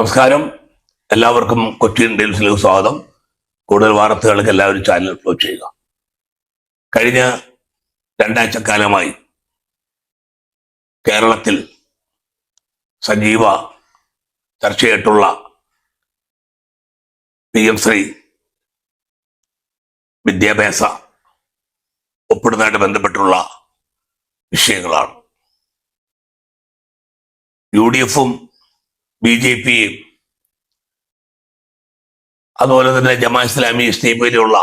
നമസ്കാരം. എല്ലാവർക്കും കൊച്ചിൻ ഡെയിൽസിലേക്ക് സ്വാഗതം. കൂടുതൽ വാർത്തകൾക്ക് എല്ലാവരും ചാനൽ ഫോളോ ചെയ്യുക. കഴിഞ്ഞ രണ്ടാഴ്ചക്കാലമായി കേരളത്തിൽ സജീവ ചർച്ചയായിട്ടുള്ള പി എം ശ്രീ വിദ്യാഭ്യാസ ഒപ്പിടുന്നതായിട്ട് ബന്ധപ്പെട്ടുള്ള വിഷയങ്ങളാണ്. യു ഡി എഫും ബി ജെ പിയും അതുപോലെ തന്നെ ജമാ ഇസ്ലാമി ഇസ്തീമയിലുള്ള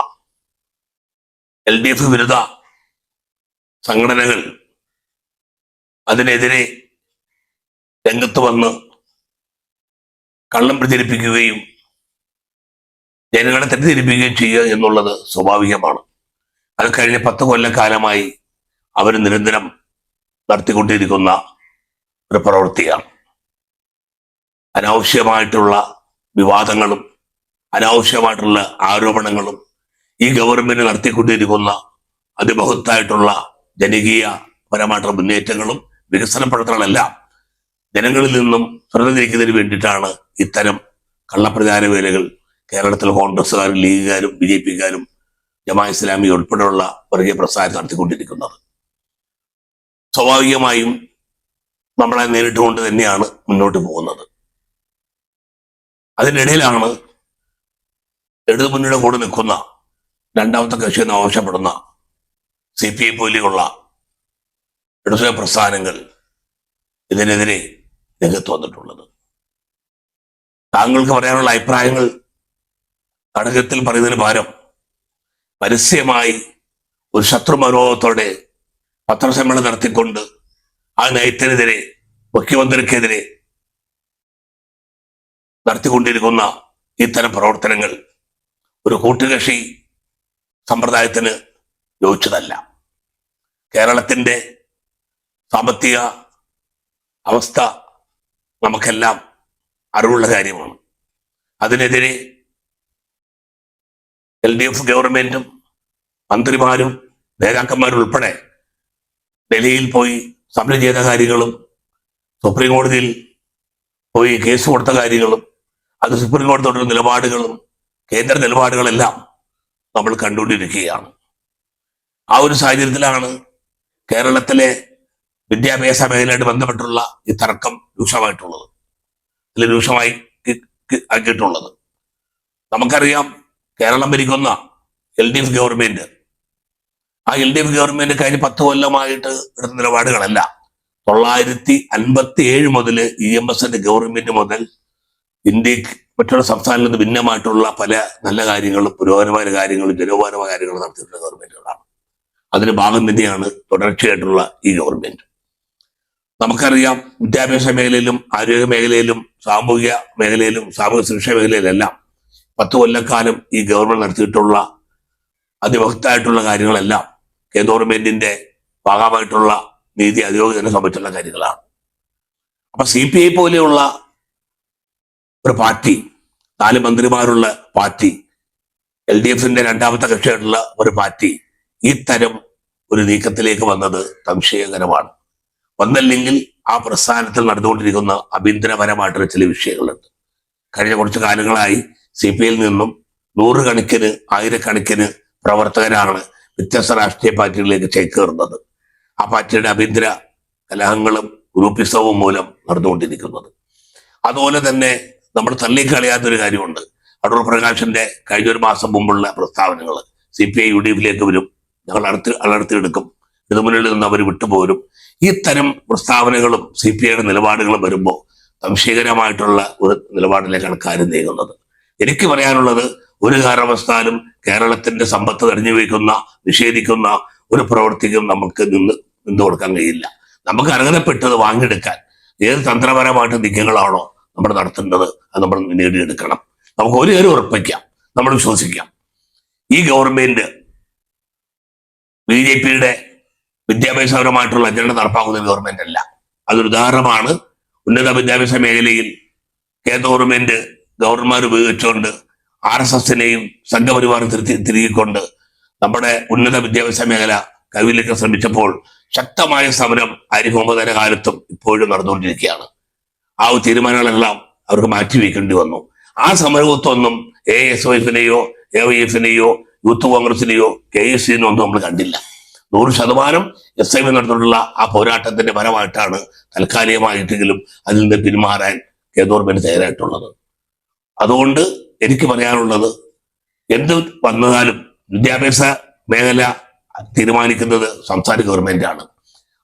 എൽ ഡി എഫ് വിരുദ്ധ സംഘടനകൾ അതിനെതിരെ രംഗത്ത് വന്ന് കള്ളം പ്രചരിപ്പിക്കുകയും ജനങ്ങളെ തെറ്റിദ്ധരിപ്പിക്കുകയും ചെയ്യുക എന്നുള്ളത് സ്വാഭാവികമാണ്. അത് കഴിഞ്ഞ പത്ത് കൊല്ലക്കാലമായി അവർ നിരന്തരം നടത്തിക്കൊണ്ടിരിക്കുന്ന ഒരു പ്രവൃത്തിയാണ്. അനാവശ്യമായിട്ടുള്ള വിവാദങ്ങളും അനാവശ്യമായിട്ടുള്ള ആരോപണങ്ങളും ഈ ഗവൺമെന്റ് നടത്തിക്കൊണ്ടിരിക്കുന്ന അതിമഹത്തായിട്ടുള്ള ജനകീയ പരമായിട്ടുള്ള മുന്നേറ്റങ്ങളും വികസന പ്രവർത്തനങ്ങളെല്ലാം ജനങ്ങളിൽ നിന്നും ശ്രദ്ധ തിരിക്കുന്നതിന് വേണ്ടിയിട്ടാണ് ഇത്തരം കള്ളപ്രചാര വേലകൾ കേരളത്തിൽ കോൺഗ്രസ്സുകാരും ലീഗുകാരും ബി ജെ പിക്കാരും ജമാ ഇസ്ലാമി ഉൾപ്പെടെയുള്ള വർഗീയ പ്രസ്ഥാനം നടത്തിക്കൊണ്ടിരിക്കുന്നത്. സ്വാഭാവികമായും നമ്മളെ നേരിട്ടുകൊണ്ട് തന്നെയാണ് മുന്നോട്ട് പോകുന്നത്. അതിനിടയിലാണ് ഇടതു മുന്നണിയുടെ കൂടെ നിൽക്കുന്ന രണ്ടാമത്തെ കക്ഷി എന്ന് ആവശ്യപ്പെടുന്ന സി പി ഐ പോലെയുള്ള ഇടതുപക്ഷ പ്രസ്ഥാനങ്ങൾ ഇതിനെതിരെ രംഗത്ത് വന്നിട്ടുള്ളത്. താങ്കൾക്ക് പറയാനുള്ള അഭിപ്രായങ്ങൾ കടകത്തിൽ പറയുന്നതിന് പകരം പരസ്യമായി ഒരു ശത്രു മനോഭാവത്തോടെ പത്രസമ്മേളനം നടത്തിക്കൊണ്ട് ആ നയത്തിനെതിരെ മുഖ്യമന്ത്രിക്കെതിരെ നടത്തിക്കൊണ്ടിരിക്കുന്ന ഇത്തരം പ്രവർത്തനങ്ങൾ ഒരു കൂട്ടുകക്ഷി സമ്പ്രദായത്തിന് യോജിച്ചതല്ല. കേരളത്തിന്റെ സാമ്പത്തിക അവസ്ഥ നമുക്കെല്ലാം അറിവുള്ള കാര്യമാണ്. അതിനെതിരെ എൽ ഡി എഫ് ഗവൺമെന്റും മന്ത്രിമാരും നേതാക്കന്മാരും ഉൾപ്പെടെ ഡൽഹിയിൽ പോയി സമരം ചെയ്ത കാര്യങ്ങളും സുപ്രീം കോടതിയിൽ പോയി കേസ് കൊടുത്ത കാര്യങ്ങളും അത് സുപ്രീം കോടതി തുടരുന്ന നിലപാടുകളും കേന്ദ്ര നിലപാടുകളെല്ലാം നമ്മൾ കണ്ടുകൊണ്ടിരിക്കുകയാണ്. ആ ഒരു സാഹചര്യത്തിലാണ് കേരളത്തിലെ വിദ്യാഭ്യാസ മേഖലയായിട്ട് ബന്ധപ്പെട്ടുള്ള ഈ തർക്കം രൂക്ഷമായിട്ടുള്ളത്. ഇതിൽ രൂക്ഷമായി ആക്കിയിട്ടുള്ളത് നമുക്കറിയാം കേരളം ഭരിക്കുന്ന എൽ ഡി എഫ് ഗവൺമെന്റ്. ആ എൽ ഡി എഫ് ഗവൺമെന്റ് കഴിഞ്ഞ പത്ത് കൊല്ലമായിട്ട് എടുത്ത നിലപാടുകളല്ല. തൊള്ളായിരത്തി അൻപത്തി ഏഴ് മുതൽ ഇ എം എസിന്റെ ഗവൺമെന്റ് മുതൽ ഇന്ത്യയ്ക്ക് മറ്റുള്ള സംസ്ഥാനങ്ങളിൽ നിന്ന് ഭിന്നമായിട്ടുള്ള പല നല്ല കാര്യങ്ങളും പുരോഗമനമായ കാര്യങ്ങളും ജനോപരമായ കാര്യങ്ങളും നടത്തിയിട്ടുള്ള ഗവൺമെന്റുകളാണ്. അതിന് ഭാഗം തന്നെയാണ് തുടർച്ചയായിട്ടുള്ള ഈ ഗവൺമെന്റ്. നമുക്കറിയാം വിദ്യാഭ്യാസ മേഖലയിലും ആരോഗ്യ മേഖലയിലും സാമൂഹിക മേഖലയിലും സാമൂഹിക സുരക്ഷാ മേഖലയിലെല്ലാം പത്ത് കൊല്ലക്കാലം ഈ ഗവൺമെന്റ് നടത്തിയിട്ടുള്ള അതിവക്തായിട്ടുള്ള കാര്യങ്ങളെല്ലാം കേന്ദ്ര ഗവൺമെന്റിന്റെ ഭാഗമായിട്ടുള്ള നീതി ആയോഗിനെ സംബന്ധിച്ചുള്ള കാര്യങ്ങളാണ്. അപ്പൊ സി പി ഐ പോലെയുള്ള ഒരു പാർട്ടി നാല് മന്ത്രിമാരുള്ള പാർട്ടി എൽ ഡി എഫിന്റെ രണ്ടാമത്തെ കക്ഷിയായിട്ടുള്ള ഒരു പാർട്ടി തരം ഒരു നീക്കത്തിലേക്ക് വന്നത് സംശയകരമാണ്. വന്നല്ലെങ്കിൽ ആ പ്രസ്ഥാനത്തിൽ നടന്നുകൊണ്ടിരിക്കുന്ന അഭ്യന്തരപരമായിട്ടുള്ള ചില വിഷയങ്ങളുണ്ട്. കഴിഞ്ഞ കുറച്ച് കാലങ്ങളായി സി പി ഐയിൽ നിന്നും നൂറുകണക്കിന് ആയിരക്കണക്കിന് പ്രവർത്തകരാണ് വ്യത്യസ്ത രാഷ്ട്രീയ പാർട്ടികളിലേക്ക് ചേക്കേറുന്നത്. ആ പാർട്ടിയുടെ അഭ്യന്തര കലഹങ്ങളും ഗ്രൂപ്പിസവും മൂലം നടന്നുകൊണ്ടിരിക്കുന്നത്. അതുപോലെ തന്നെ നമ്മൾ തള്ളിക്കളയാത്തൊരു കാര്യമുണ്ട്. അടൂർ പ്രകാശിന്റെ കഴിഞ്ഞ ഒരു മാസം മുമ്പുള്ള പ്രസ്താവനകൾ C P I U D എഫിലേക്ക് വരും. ഞങ്ങൾ അടുത്ത് അളർത്തിയെടുക്കും ഇതുമുന്നിൽ നിന്ന് അവർ വിട്ടുപോരും. ഇത്തരം പ്രസ്താവനകളും സി പി ഐയുടെ നിലപാടുകളും വരുമ്പോൾ സംശയകരമായിട്ടുള്ള ഒരു നിലപാടിലേക്കാണ് കാര്യം നീങ്ങുന്നത്. എനിക്ക് പറയാനുള്ളത് ഒരു കാരണവസ്ഥാലും കേരളത്തിന്റെ സമ്പത്ത് തെരഞ്ഞു വയ്ക്കുന്ന നിഷേധിക്കുന്ന ഒരു പ്രവൃത്തിക്കും നമുക്ക് നിന്ന് നിന്ന് കൊടുക്കാൻ കഴിയില്ല. നമുക്ക് അർഹതപ്പെട്ടത് വാങ്ങിയെടുക്കാൻ. ഏത് തന്ത്രപരമായിട്ട് നീക്കങ്ങളാണോ നമ്മൾ നടത്തേണ്ടത് അത് നമ്മൾ നേടിയെടുക്കണം. നമുക്ക് ഒരു കാര്യം ഉറപ്പിക്കാം. നമ്മൾ വിശ്വസിക്കാം. ഈ ഗവൺമെന്റ് ബി ജെ പിയുടെ വിദ്യാഭ്യാസപരമായിട്ടുള്ള അജണ്ട നടപ്പാക്കുന്ന ഗവൺമെന്റ് അല്ല. അതൊരു ഉദാഹരണമാണ്. ഉന്നത വിദ്യാഭ്യാസ മേഖലയിൽ കേന്ദ്ര ഗവൺമെന്റ് ഗവർണർമാർ ഉപയോഗിച്ചുകൊണ്ട് ആർ എസ് എസിനെയും സംഘപരിവാറും തിരുത്തി തിരികിക്കൊണ്ട് നമ്മുടെ ഉന്നത വിദ്യാഭ്യാസ മേഖല കവിയിലേക്ക് ശ്രമിച്ചപ്പോൾ ശക്തമായ സമരം മുഹമ്മദിന്റെ കാലത്തും ഇപ്പോഴും നടന്നുകൊണ്ടിരിക്കുകയാണ്. ആ തീരുമാനങ്ങളെല്ലാം അവർക്ക് മാറ്റിവെക്കേണ്ടി വന്നു. ആ സമരത്തൊന്നും എ എസ് വൈഫിനെയോ എ വൈ എഫിനെയോ യൂത്ത് കോൺഗ്രസിനെയോ കെ എസ് സിനെയോ ഒന്നും നമ്മൾ കണ്ടില്ല. നൂറ് ശതമാനം എസ് ഐ നടത്തിയിട്ടുള്ള ആ പോരാട്ടത്തിന്റെ ഫലമായിട്ടാണ് താൽക്കാലികമായിട്ടെങ്കിലും അതിൽ നിന്ന് പിന്മാറാൻ ഗവൺമെന്റ് തയ്യാറായിട്ടുള്ളത്. അതുകൊണ്ട് എനിക്ക് പറയാനുള്ളത് എന്ത് വന്നാലും വിദ്യാഭ്യാസ മേഖല തീരുമാനിക്കുന്നത് സംസ്ഥാന ഗവൺമെന്റാണ്.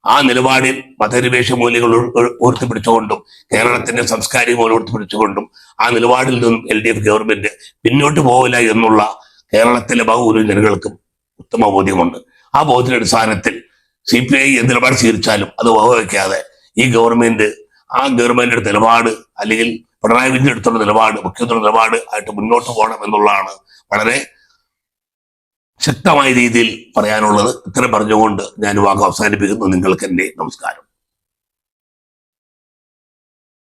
ആ നിലപാടിൽ മതനിവേശ മൂല്യങ്ങൾ ഉയർ- ഉയർ- ഉയർത്തിപ്പിടിച്ചുകൊണ്ടും കേരളത്തിന്റെ സംസ്കാരിക മൂല്യം ഉയർത്തിപ്പിടിച്ചുകൊണ്ടും ആ നിലപാടിൽ നിന്നും എൽ ഡി എഫ് ഗവൺമെന്റ് പിന്നോട്ട് പോകില്ല എന്നുള്ള കേരളത്തിലെ ബഹുഭൂരിപക്ഷം ജനങ്ങൾക്കും ഉത്തമ ബോധ്യമുണ്ട്. ആ ബോധ്യത്തിന്റെ അടിസ്ഥാനത്തിൽ സി പി ഐ എന്ത് നിലപാട് സ്വീകരിച്ചാലും അത് വകവയ്ക്കാതെ ഈ ഗവൺമെന്റ് ആ ഗവൺമെന്റിന്റെ നിലപാട് അല്ലെങ്കിൽ പിണറായി വിജയൻ എടുത്തുള്ള നിലപാട് മുഖ്യമന്ത്രിയുടെ നിലപാട് ആയിട്ട് മുന്നോട്ട് പോകണം എന്നുള്ളതാണ് വളരെ ശക്തമായ രീതിയിൽ പറയാനുള്ളത് ഇത്രയും പറഞ്ഞുകൊണ്ട് ഞാൻ വാക്ക് അവസാനിപ്പിക്കുന്നു. നിങ്ങൾക്ക് എന്റെ നമസ്കാരം.